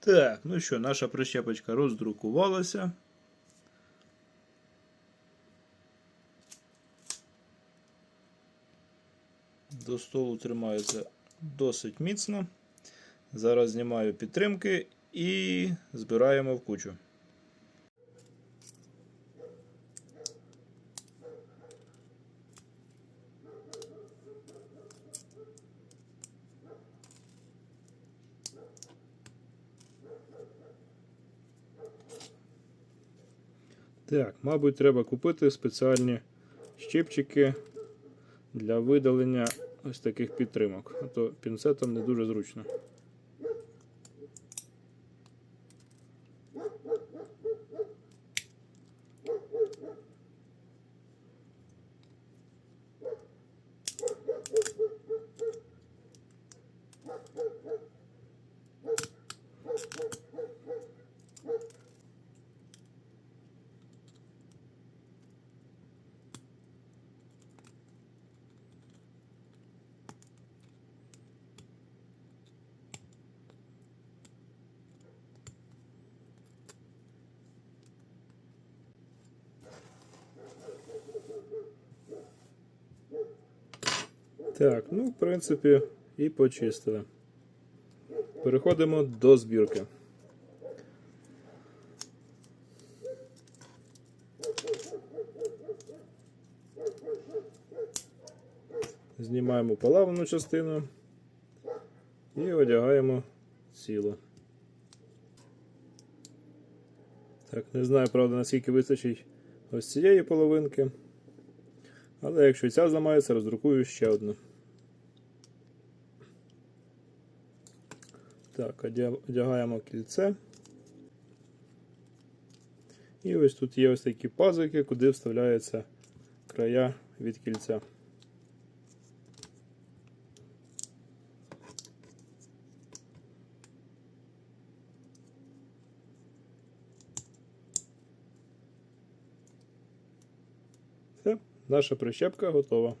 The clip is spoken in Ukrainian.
Так, ну що, наша прищепочка роздрукувалася. До столу тримається досить міцно. Зараз знімаю підтримки і збираємо в кучу. Так, мабуть, треба купити спеціальні щипчики для видалення ось таких підтримок. А то пінцетом не дуже зручно. Так, ну, в принципі, і почистили. Переходимо до збірки. Знімаємо полавлену частину і одягаємо цілу. Так, не знаю, правда, наскільки вистачить ось цієї половинки. Але якщо ця зламається, роздрукую ще одну. Так, одягаємо кільце. І ось тут є ось такі пазики, куди вставляються края від кільця. Все, наша прищепка готова.